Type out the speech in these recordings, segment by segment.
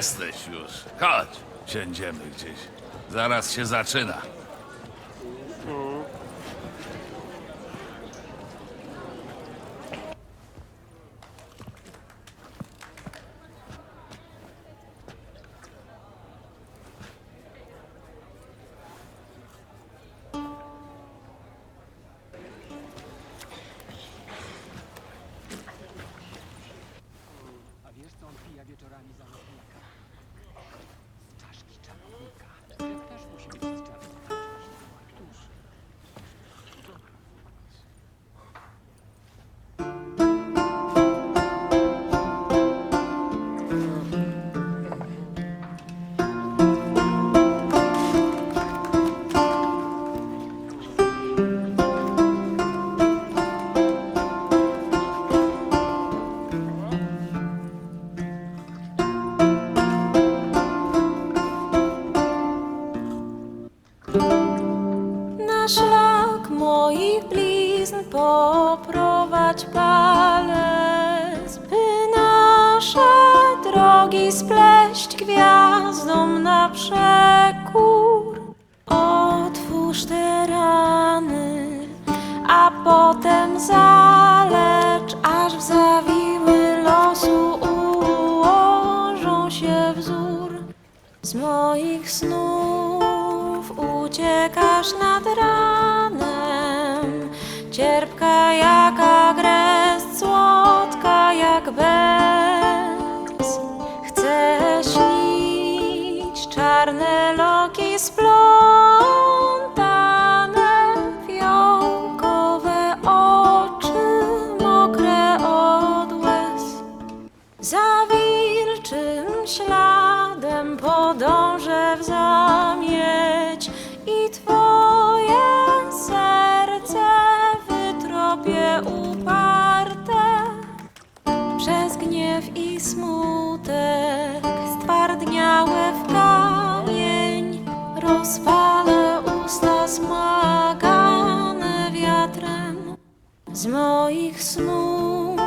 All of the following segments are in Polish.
Jesteś już. Chodź, siędziemy gdzieś. Zaraz się zaczyna. Poprowadź palec, by nasze drogi spleść gwiazdom na przekór. Otwórz te rany, a potem zalecz, aż w zawiły losu ułożą się wzór. Z moich snów uciekasz nad ranem, Przez gniew i smutek stwardniałe w kamień rozpalę usta smagane wiatrem. Z moich snów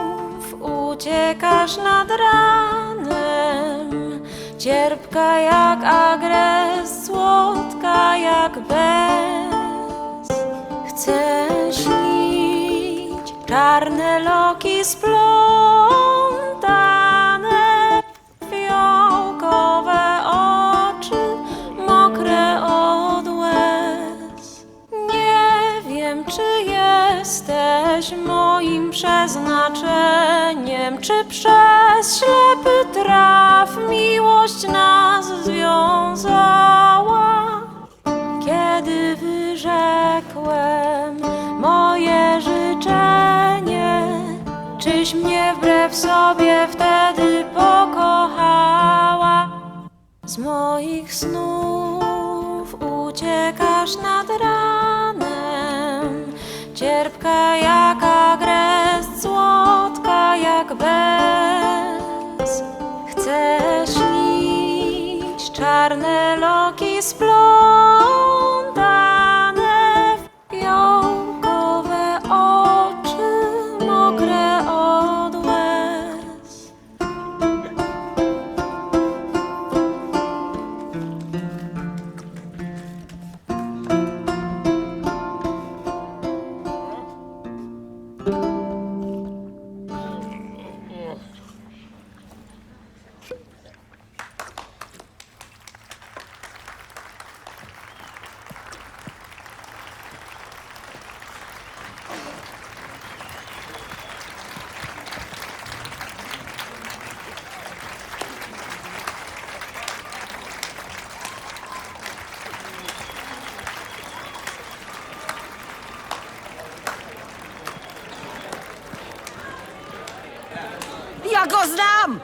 uciekasz nad ranem, cierpka jak agres, słodka jak bez. Śnić czarne loki splątane, fiołkowe oczy, mokre od łez. Nie wiem, czy jesteś moim przeznaczeniem, czy przez ślepy traf miłość nas czyś mnie wbrew sobie wtedy pokochała? Z moich snów uciekasz nad ranem, cierpka jak agres, słodka jak bez. Chcę śnić czarne loki splątane, go znam!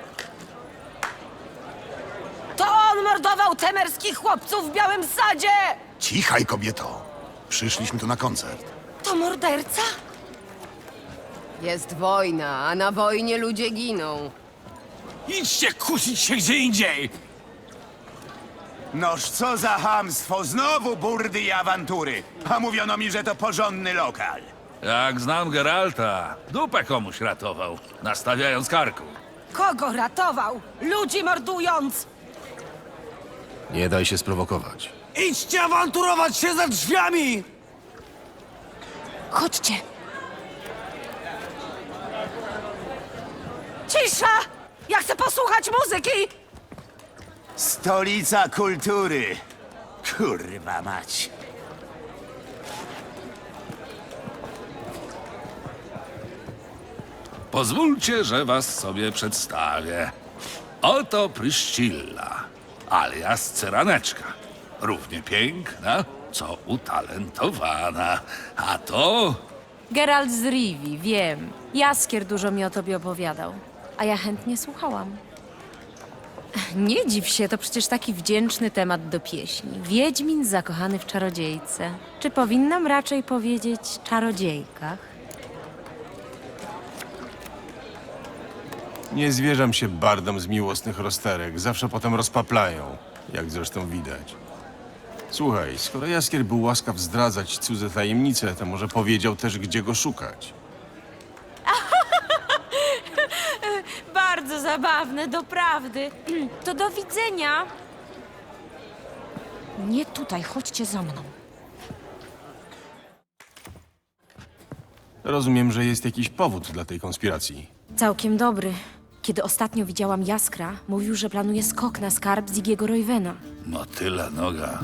To on mordował temerskich chłopców w Białym Sadzie! Cichaj, kobieto. Przyszliśmy tu na koncert. To morderca? Jest wojna, a na wojnie ludzie giną. Idźcie kusić się gdzie indziej! Noż co za hamstwo, znowu burdy i awantury. A mówiono mi, że to porządny lokal. Jak znam Geralta, dupę komuś ratował, nastawiając karku. Kogo ratował? Ludzi mordując! Nie daj się sprowokować. Idźcie awanturować się za drzwiami! Chodźcie. Cisza! Ja chcę posłuchać muzyki! Stolica kultury. Kurwa mać. Pozwólcie, że was sobie przedstawię. Oto Pryszcilla, alias Cyraneczka. Równie piękna, co utalentowana. A to Geralt z Rivi, wiem. Jaskier dużo mi o tobie opowiadał, a ja chętnie słuchałam. Nie dziw się, to przecież taki wdzięczny temat do pieśni. Wiedźmin zakochany w czarodziejce. Czy powinnam raczej powiedzieć czarodziejkach? Nie zwierzam się bardom z miłosnych rozterek. Zawsze potem rozpaplają, jak zresztą widać. Słuchaj, skoro Jaskier był łaskaw zdradzać cudze tajemnice, to może powiedział też, gdzie go szukać. Bardzo zabawne, doprawdy. To do widzenia. Nie tutaj, chodźcie za mną. Rozumiem, że jest jakiś powód dla tej konspiracji. Całkiem dobry. Kiedy ostatnio widziałam Jaskra, mówił, że planuje skok na skarb Zigiego Roywena. motyla noga.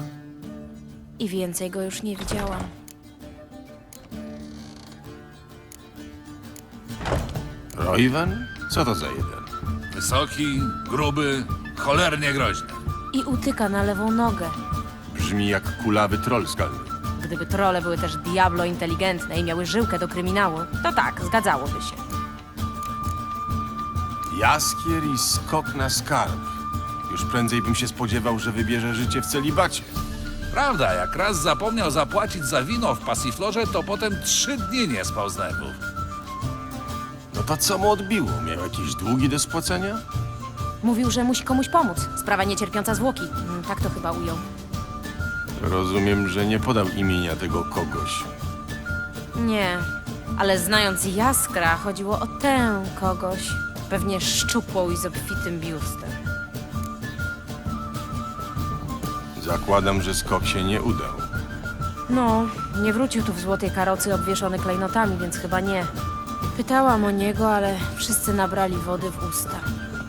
I więcej go już nie widziałam. Royven? Co to za jeden? Wysoki, gruby, cholernie groźny. I utyka na lewą nogę. Brzmi jak kulawy troll skalny. Gdyby trole były też diablo inteligentne i miały żyłkę do kryminału, to tak, zgadzałoby się. Jaskier i skok na skarb. Już prędzej bym się spodziewał, że wybierze życie w celibacie. Prawda, jak raz zapomniał zapłacić za wino w pasiflorze, to potem trzy dni nie spał z nerwów. No to co mu odbiło? Miał jakieś długi do spłacenia? Mówił, że musi komuś pomóc. Sprawa niecierpiąca zwłoki. Mm, Tak to chyba ujął. Rozumiem, że nie podał imienia tego kogoś. Nie, ale znając Jaskra, chodziło o tę kogoś. Pewnie szczupłą i z obfitym biustem. Zakładam, że skok się nie udał. No, nie wrócił tu w złotej karocy obwieszony klejnotami, więc chyba nie. Pytałam o niego, ale wszyscy nabrali wody w usta.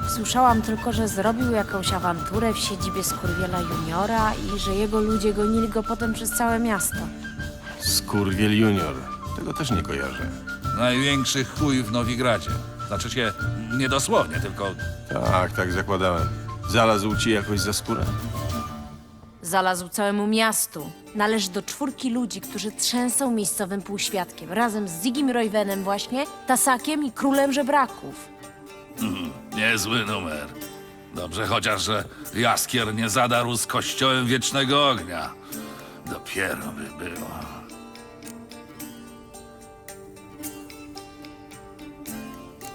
Słyszałam tylko, że zrobił jakąś awanturę w siedzibie Skurwiela Juniora i że jego ludzie gonili go potem przez całe miasto. Skurwiel Junior. Tego też nie kojarzę. Największy chuj w Nowigradzie. Znaczy się, nie dosłownie, tylko Tak, tak zakładałem. Zalazł ci jakoś za skórę? Zalazł całemu miastu. Należy do czwórki ludzi, którzy trzęsą miejscowym półświadkiem, razem z Zigim Royvenem właśnie, Tasakiem i królem żebraków. niezły numer. Dobrze chociaż, że Jaskier nie zadarł z kościołem wiecznego ognia. Dopiero by było.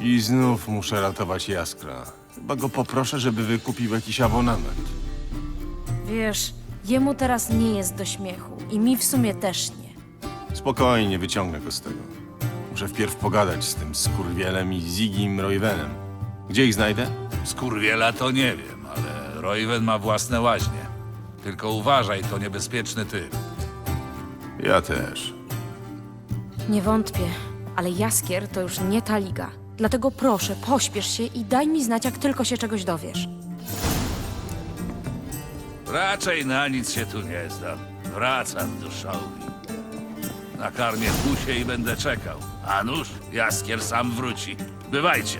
I znów muszę ratować Jaskra. Chyba go poproszę, żeby wykupił jakiś abonament. Wiesz, jemu teraz nie jest do śmiechu i mi w sumie też nie. Spokojnie, wyciągnę go z tego. Muszę wpierw pogadać z tym skurwielem i Zigim Royvenem. Gdzie ich znajdę? Skurwiela to nie wiem, ale Royven ma własne łaźnie. Tylko uważaj, to niebezpieczny typ. Ja też. Nie wątpię, ale Jaskier to już nie ta liga. Dlatego proszę, pośpiesz się i daj mi znać, jak tylko się czegoś dowiesz. Raczej na nic się tu nie zdam. Wracam do szałwi. Nakarmię pusie i będę czekał. A nuż, Jaskier sam wróci. Bywajcie.